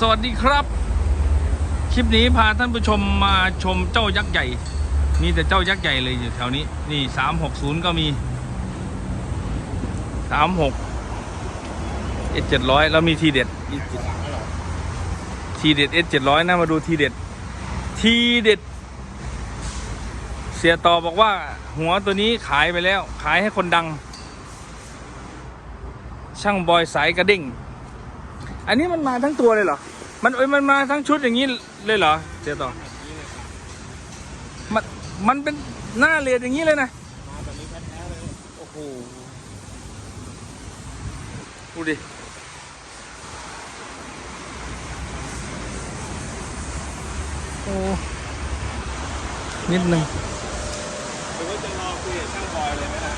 สวัสดีครับ คลิปนี้พาท่านผู้ชมมาชมเจ้ายักษ์ใหญ่ มีแต่เจ้ายักษ์ใหญ่เลยอยู่แถวนี้ นี่สามหกศูนย์ก็มีสามหกเอเจ็ดร้อยแล้วมีทีเด็ดทีเด็ดเอเจ็ดร้อยนะมาดูทีเด็ด ทีเด็ด เสียต่อบอกว่า หัวตัวนี้ขายไปแล้ว ขายให้คนดัง ช่างบอยสายกระดิ่ง อันนี้มันมาทั้งตัวเลยเหรอ มันเอ้ยมันมาทั้งชุดอย่างนี้เลยเหรอเสียต่อ มันมันเป็นหน้าเรียดอย่างนี้เลยนะมาแบบนี้แท้ๆเลย โอ้โห ดูดิ โอ้ นิดนึงหรือว่าจะรอคุยกับช่างบอยเลยไหมล่ะ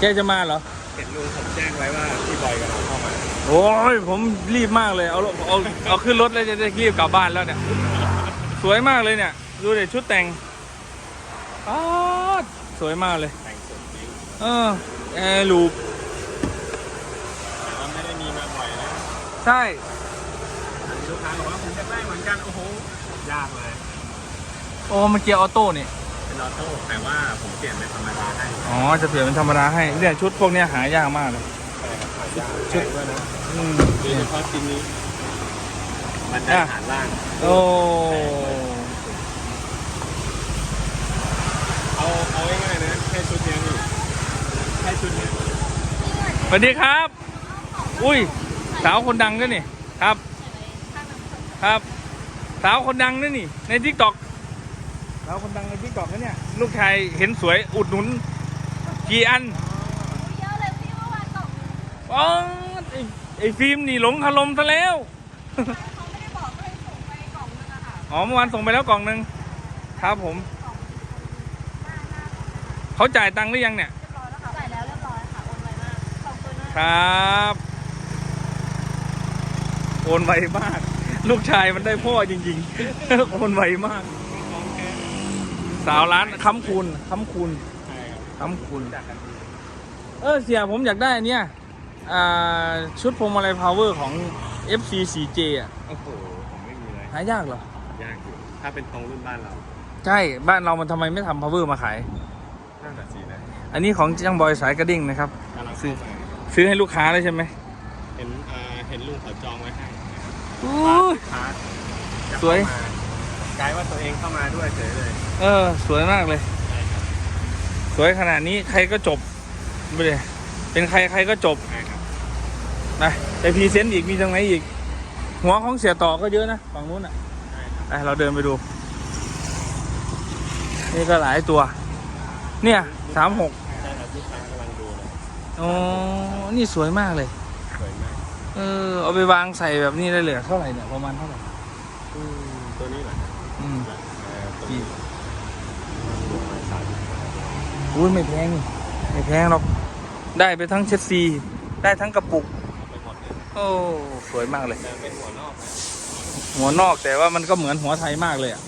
แกจะมาเหรอ เห็นลุงผมแจ้งไว้ว่าพี่บอยกำลังเข้ามา โอ้ยผมรีบมากเลย เอารถเอาเอาขึ้นรถแล้วจะได้รีบกลับบ้านแล้วเนี่ย สวยมากเลยเนี่ย ดูเด็ชุดแต่งอ๊าดสวยมากเลย แต่งสดจริงเออแอร์ลูปแต่ว่าไม่ได้มีมาบ่อยนะใช่ลูกค้าบอกว่าผมจะได้เหมือนกันโอ้โหยากเลยโอ้มันเกียร์ออโต้นี่เป็นออโต้แต่ว่าผมเปลี่ยนเป็นธรรมดาให้อ๋อจะเปลี่ยนเป็นธรรมดาให้เนี่ยชุดพวกเนี้ยหายากมากเลยใช่ครับหายากแพงด้วยนะอืมโดยเฉพาะชิ้นนี้ มันได้ฐานล่างโอ้เอาเอาง่ายๆนะแค่ชุดเนี้ยนี่แค่ชุดเนี้ยสวัสดีครับ อุ้ย สาวคนดังด้วยนี่ครับ ครับ สาวคนดังด้วยนี่ ในทิกตอกสาวคนดังในทิกตอกนะเนี่ย ลูกชายเห็นสวยอุดหนุนกี่อัน เยอะเลยพี่เมื่อวานตก อ๋อไอ้ไอ้ฟิล์มนี่หลงคารมซะแล้ว เขาไม่ได้บอกก็เลยส่งไปกล่องนึงอะค่ะอ๋อเมื่อวานส่งไปแล้วกล่องหนึ่งครับผม เขาจ่ายตังค์หรือยังเนี่ย เรียบร้อยแล้วค่ะจ่ายแล้วเรียบร้อยค่ะโอนไวมากขอบคุณมากครับ โอนไวมาก ลูกชายมันได้พ่อจริงๆ โอนไวมาก สาวร้านค้ำคูณค้ำคูณใช่ครับค้ำคูณจากกันดีเออเสียผมอยากได้อันเนี้ยอ่า ชุดพวงมาลัยพาวเวอร์ของ FC 4J อะ โอ้โห ผมไม่มีเลย หายากเหรอ ยากอยู่ ถ้าเป็นตรงรุ่นบ้านเรา ใช่ บ้านเรามันทำไมไม่ทำพาวเวอร์มาขายน่าจะสีนะอันนี้ของจังบอยสายกระดิ่งนะครับ กำลังซื้อเข้ามาซื้อให้ลูกค้าเลยใช่ไหมเห็นเอ่อเห็นลุงเขาจองไว้ให้อู้พาร์ทจะสวยเข้ามากลายว่าตัวเองเข้ามาด้วยเฉยเลยเออ สวยมากเลย ใช่ครับสวยขนาดนี้ใครก็จบไม่เลยเป็นใครใครก็จบ ใช่ครับ นะไปพรีเซนต์อีกมีตรงไหนอีก หัวของเสียต่อก็เยอะนะฝั่งนู้นอะใช่ครับไปเราเดินไปดู นี่ก็หลายตัว เนี่ยสามหกใช่ครับลูกค้ากำลังดูเลยอ๋อนี่สวยมากเลย สวยมาก เออ เอาไปวางใส่แบบนี้ได้เลยเท่าไหร่เนี่ยประมาณเท่าไหร่อืมตัวนี้เหรออืมเอ่อตัวกี่นี้ประมาณสามสิบอุ้ยไม่แพงนี่ไม่แพงหรอก ได้ไปทั้งเช็ดซี ได้ทั้งกระปุกไปหมดเลย โอ้สวยมากเลย แต่เป็นหัวนอกนะหัวนอกแต่ว่ามันก็เหมือนหัวไทยมากเลยอะ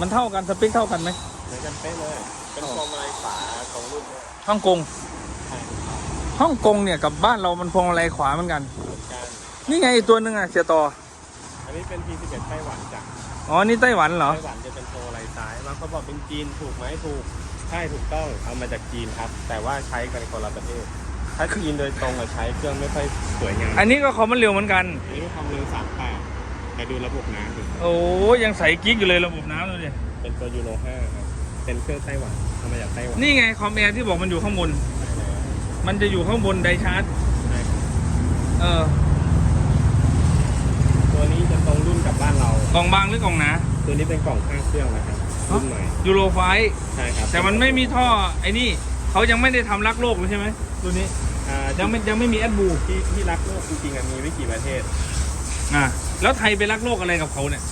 มันเท่ากันสเปคเท่ากันไหมเหมือนกันเป๊ะเลย เป็นพวงมาลัยฝาของรุ่นเนี่ยฮ่องกงใช่ฮ่องกงเนี่ยกับบ้านเรามันพวงมาลัยขวาเหมือนกัน เหมือนกัน นี่ไงอีกตัวหนึ่งอะเสียต่ออันนี้เป็น P11 ไต้หวันจ้ะอ๋อนี่ไต้หวันเหรอไต้หวันจะเป็นโพลาไรซ้ายบางคนบอกเป็นจีนถูกไหมถูก ใช่ถูกต้องเอามาจากจีนครับ แต่ว่าใช้กันคนละประเทศ ถ้าจีนโดยตรงอะใช้เครื่องไม่ค่อยสวยงามอันนี้ก็คอมมันเร็วเหมือนกัน อันนี้ความเร็ว38แต่ดูระบบน้ำดิโอ้ยังใสกิ๊กอยู่เลยระบบน้ำเลยดิเป็นตัวยูโร5ครับ เป็นเครื่องไต้หวันเอามาจากไต้หวันนี่ไงคอมแอร์ที่บอกมันอยู่ข้างบนใช่แล้วมันจะอยู่ข้างบนไดชาร์จใช่ครับเออ ตัวนี้จะตรงรุ่นกับบ้านเรากล่องบางหรือกล่องหนาตัวนี้เป็นกล่องข้างเครื่องนะครับรุ่นใหม่ยูโรไฟใช่ครับแต่มันไม่มีท่อไอ้นี่เขายังไม่ได้ทำรักโลกเลยใช่ไหมตัวนี้ อ่ายังไม่ยังไม่มีแอดบูที่ที่รักโลกจริงๆอะมีไม่กี่ประเทศอะแล้วไทยไปรักโลกอะไรกับเขาเนี่ย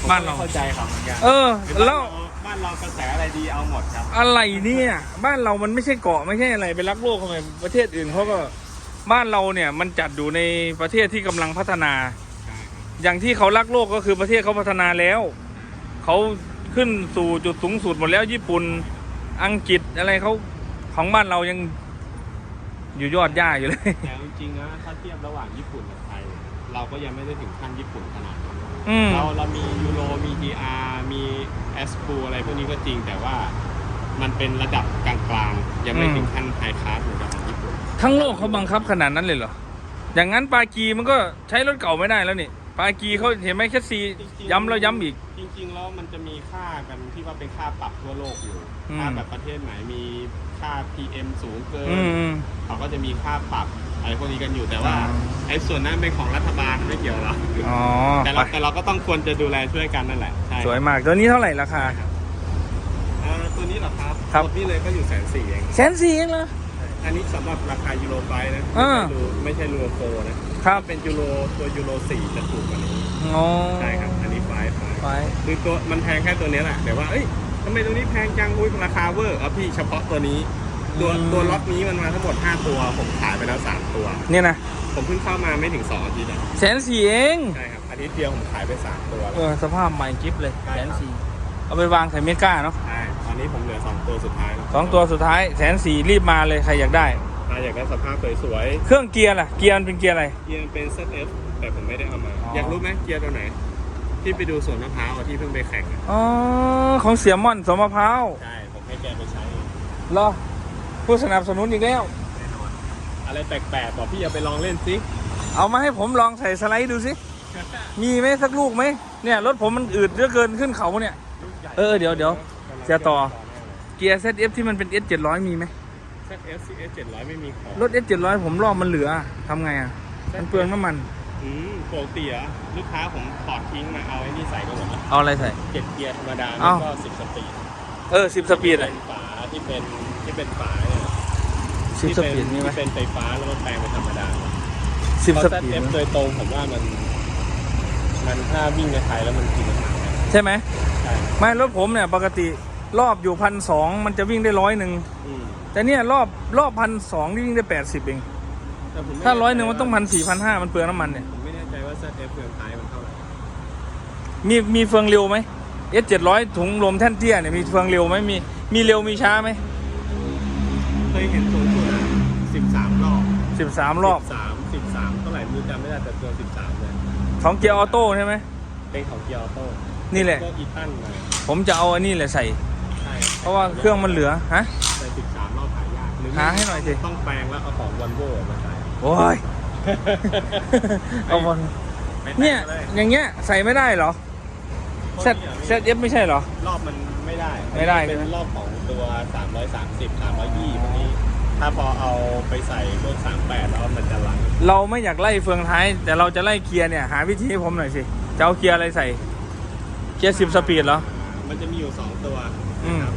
ผมบ้านเรา ไม่เข้าใจเขาเหมือนกันเออคือบ้านแล้วบ้านเรากระแสอะไรดีเอาหมดครับ อะไรเนี่ย บ้านเรามันไม่ใช่เกาะไม่ใช่อะไรไปรักโลกทำไมประเทศอื่นเขาก็บ้านเราเนี่ยมันจัดอยู่ในประเทศที่กำลังพัฒนา อย่างที่เขารักโลกก็คือประเทศเขาพัฒนาแล้ว เขาขึ้นสู่จุดสูงสุดหมดแล้วญี่ปุ่นอังกฤษอะไรเขาของบ้านเรายัง อยู่ยอดย่าอยู่เลย แต่จริงๆนะถ้าเทียบระหว่างญี่ปุ่นกับไทย เราก็ยังไม่ได้ถึงขั้นญี่ปุ่นขนาดนั้นอืม เราเรามียูโรมี GR มีเอสปูอะไรพวกนี้ก็จริงแต่ว่ามันเป็นระดับกลางๆ ยังไม่อืม ถึงขั้นไฮคลาสเหมือนกับของญี่ปุ่น ทั้งโลกเขาบังคับขนาดนั้นเลยเหรอ อย่างนั้นปากีมันก็ใช้รถเก่าไม่ได้แล้วนี่ ปากีเขาเห็นไหมแค่ซีจริงๆย้ำแล้วย้ำอีก จริงๆแล้วมันจะมีค่ากันที่ว่าเป็นค่าปรับทั่วโลกอยู่ อืม ค่าแบบประเทศไหนมีค่า PM สูงเกิน อืม เขาก็จะมีค่าปรับอะไรพวกนี้กันอยู่แต่ว่าอ่า ไอ้ส่วนนั้นเป็นของรัฐบาลไม่เกี่ยวหรอกอ๋อแต่ไปเราแต่เราก็ต้องควรจะดูแลช่วยกันนั่นแหละใช่สวยมาก ตัวนี้เท่าไหร่ราคา เอ่อตัวนี้เหรอครับครับรถนี่เลยก็อยู่แสนสี่เองแสนสี่เองเหรอ อันนี้สำหรับราคายูโรไฟนะอ่า ไม่ใช่ยูโรโฟนะ ครับ ถ้าเป็นยูโรตัวยูโรสี่จะถูกกว่านี้อ๋อใช่ครับ อันนี้ไฟไฟไปคือตัวมันแพงแค่ตัวนี้แหละแต่ว่าเอ้ยทำไมตัวนี้แพงจังอุ้ยราคาเวอร์เอาพี่เฉพาะตัวนี้ ตัวอืมตัวล็อตนี้มันมาทั้งหมด 5 ตัว ผมขายไปแล้ว 3 ตัว เนี่ยนะผมเพิ่งเข้ามาไม่ถึง2อาทิตย์อะแสนสี่เองใช่ครับอาทิตย์เดียวผมขายไป 3 ตัวเอแล้วอสภาพใหม่กิฟเลยใช่แสครับนสี่เอาไปวางใส่เมกาเนาะใช่ตอนนี้ผมเหลือ 2 ตัวสุดท้ายแล้วสองตัวสุดท้ายแสนสี่รีบมาเลยใครอยากได้ ถ้าอยากได้สภาพสวยเครื่องเกียร์ล่ะ เกียร์มันเป็นเกียร์อะไร ๆเกียร์เป็น ZF แต่ผมไม่ได้เอามา อ๋ออ อยากรู้ไหมเกียร์ตัวไหน ที่ไปดูสวนมะพร้าวอะที่เพิ่งไปแข่งอะอ๋อ ของเสียม่อนสมมะพร้าวใช่ ผมให้แกไปใช้ เหรอ ผู้สนับสนุนอีกแล้วแน่นอนอะไรแปลกๆบอกพี่อย่าไปลองเล่นสิ เอามาให้ผมลองใส่สไลด์ดูสิ มีไหมสักลูกไหม เนี่ยรถผมมันอืดเหลือเกินขึ้นเขาเนี่ย เออเดี๋ยวเดี๋ยวเสียต่อ เกียร์ ZF ที่มันเป็น S 700 มีไหม แน่เลย ZF CS 700ไม่มีของรถ S 700ผมรอบมันเหลือทำไงอะ มันเปลืองน้ำมัน อืมปกติอะลูกค้าผมถอดทิ้งมาเอาไอ้นี่ใส่ก็หมดแล้วเอาอะไรใส่ เจ็ดเกียร์ธรรมดาเอ้าแล้วก็สิบสปีดเออ10สปีดเป็อะนฝาที่เป็นที่เป็นฝาเนี่ย10ที่สเป็นปีดมีไหมที่เป็นไฟฟ้าแล้วก็แปลงเป็นธรรมดา10เพสราะปีด ZF โดยตรงผมว่ามัน มันถ้าวิ่งในไทยแล้วมันกินน้ำมันนะใช่ไหมใช่ไม่รถผมเนี่ยปกติ รอบอยู่พันสองมันจะวิ่งได้ร้อยหนึ่งอืมแต่เนี่ยรอบรอบพันสองวิ่งได้แปดสิบเอง แต่ผมไม่ถ้าร้อยหนึ่งแใจมันต้องพันสี่พันห้ามันเปลืองน้ำมันเนี่ย ผมไม่แน่ใจว่า ZF เฟืองท้ายมันเท่าไหร่มีมีเฟืองเร็วไหม S เจ็ดร้อยถุงลมแท่นเตี้ยเนี่ยมีเฟืองเร็วไหมมีมีเร็วมีช้าไหมเคยเห็นสูงสุดสิบสามรอบสิบสามรอบสามสิบสามเท่าไหร่ไมือจำไม่ได้แต่ตัวสิบสามเลยของเกียร์ออโต้ใช่ไหมเป็นของเกียร์ออโต้นี่แหละ ก็อีตันมาผมจะเอาอันนี้แหละใส่ใช่ เพราะว่าเครื่องมันเหลือฮะแต่สิบสามรอบหายากรือไม่หาให้หน่อยสิต้องแปลงแล้วเอาของวันโวมาใส่โอ้ยเอาบอลไม่แต่งเนี่ยเลยอย่างเงี้ยใส่ไม่ได้เหรอ Z Z F ไม่ใช่เหรอ รอบมันไม่ได้ไม่ได้เป็นใช่ไหมรอบของตัว 330 320พวกนี้ ถ้าพอเอาไปใส่พวก38 แล้วมันจะลังเราไม่อยากไล่เฟืองท้าย แต่เราจะไล่เกียร์เนี่ยหาวิธีให้ผมหน่อยสิจะเอาเกียร์อะไรใส่ เกียร์สิบสปีดเหรอ มันจะมีอยู่ 2 ตัวอืม นะครับ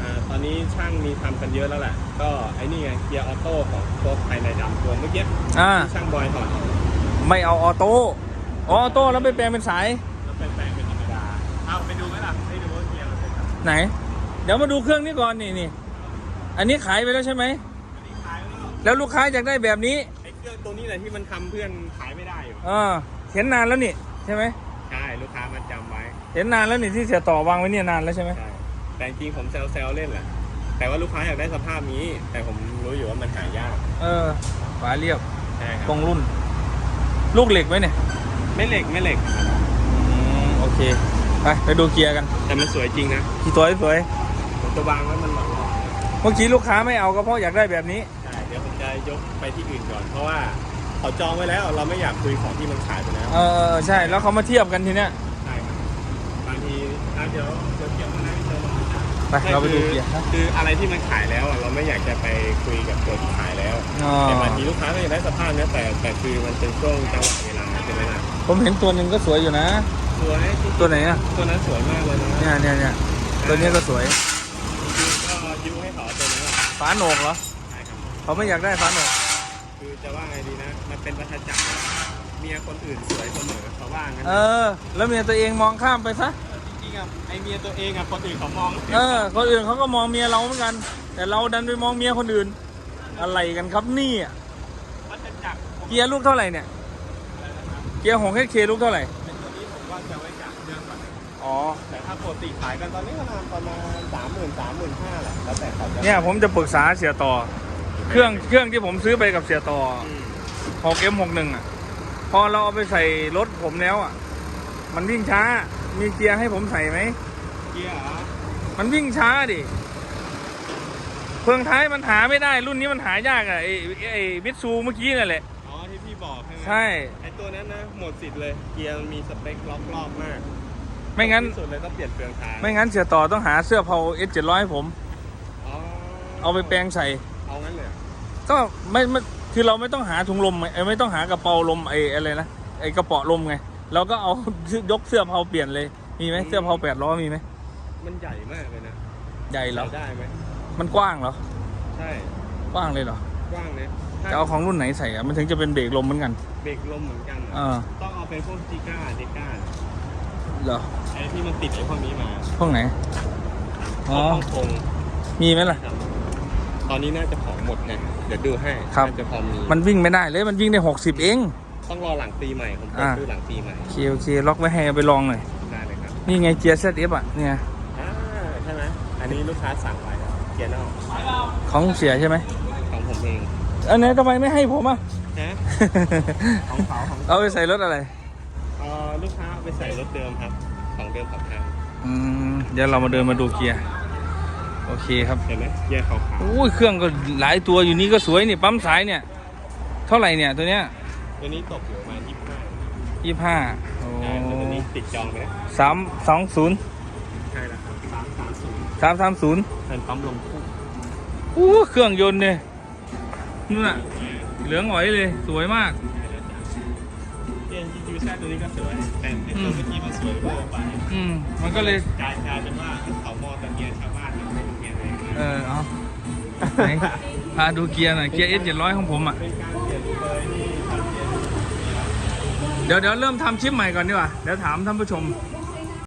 อ่าตอนนี้ช่างมีทำกันเยอะแล้วแหละ ก็ไอ้นี่ไงเกียร์ออโต้ของตัวภายในดำตัวเมื่อกี้อ่า ที่ช่างบอยถอดออกไม่เอาออโต้ออโต้แล้วไปแปลงเป็นสาย แล้วเป็นแปลงเป็นธรรมดาเอาไปดูไหมล่ะให้ดูว่าเกียร์มันเป็นแบบไหน เดี๋ยวมาดูเครื่องนี้ก่อนนี่นี่ อันนี้ขายไปแล้วใช่ไหม อันนี้ขายแล้วแล้วลูกค้าอยากได้แบบนี้ไอ้เครื่องตัวนี้แหละที่มันทำเพื่อนขายไม่ได้อยู่เออเห็นนานแล้วนี่ใช่ไหม ใช่ลูกค้ามันจำไว้เห็นนานแล้วนี่ที่เสียต่อวางไว้เนี่ยนานแล้วใช่ไหม ใช่ แต่จริงๆผมแซวๆเล่นแหละ แต่ว่าลูกค้าอยากได้สภาพนี้ แต่ผมรู้อยู่ว่ามันหายาก เออฝาเรียบใช่คตรรับงรุ่น ลูกเหล็กไหมเนี่ยไม่เหล็กไม่เหล็ก อืมโอเค ไปไปดูเกียร์กันแต่มันสวยจริงนะขี่ตัวสวยผมจะวางไว้มันหล่อเมื่อกี้ลูกค้าไม่เอาก็เพราะอยากได้แบบนี้ๆใช่ เดี๋ยวผมจะยกไปที่อื่นก่อน เพราะว่าเขาจองไว้แล้ว เราไม่อยากคุยของที่มันขายไปแล้ว เออใช่แล้วเขามาเทียบกันทีเนี้ย ใช่ครับบางทีอะเดี๋ยวเดี๋ยวเกี่ยวมานะพี่เจอมา ไปเราไปดูเกียร์นะ คืออะไรที่มันขายแล้วอะเราไม่อยากจะไปคุยกับตัวที่ขายแล้วอ๋อ แต่บางทีลูกค้าก็อยากได้สภาพเนี้ยแต่แต่คือมันเป็นช่วงจังหวะเวลาใช่ไหมล่ะผมเห็นตัวหนึ่งก็สวยอยู่นะ สวยจริงๆตัวไหนอะ ตัวนั้นสวยมากเลยนะเนี่ยเนี่ยเนี่ยตัวนี้ก็สวย ก็ยิ้วให้เขาตัวนั้นแหละฝาโหนกเหรอ ใช่ครับเขาไม่อยากได้ฝาโหนก คือจะว่าไงดีนะ มันเป็นวัฏจักรนะเมียคนอื่นสวยเสมอเขาว่างั้นเออแล้วเมียตัวเองมองข้ามไปซะจริ งๆอะไอเมียตัวเองอะคนอื่นเขามองเออคนอื่นเขาก็มองเมียเราเหมือนกัน แต่เราดันไปมองเมียคนอื่น อะไรกันครับนี่อะวัฏจักรเกียร์ลูกเท่าไหร่เนี่ย เกียร์ของเคลูกเท่าไหร่เป็นตัวนี้ผมว่าจะไว้จากเดือนก่อนอ๋อแต่ถ้าปกติขายกันตอนนี้ก็ประมาณสามหมื่นสามหมื่นห้าแหละแล้วแต่เขาจะเนี่ยผมจะปรึกษาเสียต่อ เครื่องเครื่องที่ผมซื้อไปกับเสียต่ออืม6 M 6 1อะพอเราเอาไปใส่รถผมแล้วอะ มันวิ่งช้า มีเกียร์ให้ผมใส่ไหม เกียร์เหรอมันวิ่งช้าดิเฟืองท้ายมันหาไม่ได้รุ่นนี้มันหายากอะไอ้ไอ้มิตซูเมื่อกี้นั่นแหละ อ๋อที่พี่บอกใช่ไหมใช่ ไอตัวนั้นนะหมดสิทธิ์เลย เกียร์มันมีสเปคล็อกรอบมากไม่งั้น ที่สุดเลยต้องเปลี่ยนเฟืองท้ายไม่งั้นเสียต่อต้องหาเสื้อเผา S 7 0 0ให้ผม อ๋อเอาไปแปลงใส่ เอางั้นเลยก็ไม่ไม่คือเราไม่ต้องหาถุงลมไงเอ้ยไม่ต้องหากระเป๋าลมไอ้อะไรนะไอ้กระเป๋าลมไง เราก็เอายกเสื้อเผาเปลี่ยนเลย มีไหมเสื้อเผาแปดล้อมีไหมมันใหญ่มากเลยนะใหญ่เหรอใส่ได้ไหมมันกว้างเหรอใช่กว้างเลยเหรอกว้างเลยถ้าจะเอาของรุ่นไหนใส่อะมันถึงจะเป็นเบรกลมเหมือนกัน เบรกลมเหมือนกันเออต้องเอาเป็นพวกจิก้าเดก้าเหรอไอ้ที่มันติดไอ้พวกนี้มาพวกไหนอ๋อฮ่องกงมีไหมล่ะครับตอนนี้น่าจะของหมดไงเดี๋ยวดูให้ครับน่าจะพอมีมันวิ่งไม่ได้เลยมันวิ่งได้หกสิบเอง ต้องรอหลังปีใหม่ผมเปิดอ่าดูหลังปีใหม่โอเคโอเคล็อกไว้ให้เอาไปลองหน่อย ได้เลยครับนี่ไงเกียร์ ZF อะเนี่ยอ่าใช่ไหมอันนี้ลูกค้าสั่งไว้ครับเกียร์นอกของเสียใช่ไหมของผมเองอันนี้ทำไมไม่ให้ผมอะ นะของเขาของเอาไปใส่รถอะไร เอ่อลูกค้าเอาไปใส่รถเดิมครับ ของเดิมขับทางอืมเดี๋ยวเรามาเดินมาดูเกียร์ โอเคครับเห็นไหมเกียร์ขาวอุ้ยเครื่องก็หลายตัวอยู่นี่ก็สวยนี่ปั๊มสายเนี่ย เท่าไหร่เนี่ยตัวเนี้ยๆ ตัวนี้ตกอยู่ประมาณยี่สิบห้ายี่ห้าโอ้ใช่แต่ตัวนี้ติดจองไปแล้วสามสองศูนย์ใช่แล้วครับสามสามศูนย์สามสามศูนย์เป็นปั๊มลมคู่อู้เครื่องยนต์เนี่ยนู่นน่ะเหลืองหอยเลย สวยมากเกียร์ยูแซตัวนี้ก็สวย แต่ไอ้ตัวเมื่อกี้มันสวยเวอร์ไปอืมมันก็เลยกลายกลายเป็นว่าเขามองแต่เกียร์ชาวบ้านมันไม่เป็นเกียร์เลยเออเอาไหนพาดูเกียร์หน่อยเกียร์ S 7 0 0ของผมอะ เป็นการ เดี๋ยวเดี๋ยวเริ่มทำชิปใหม่ก่อนดีกว่า เดี๋ยวถามท่านผู้ชม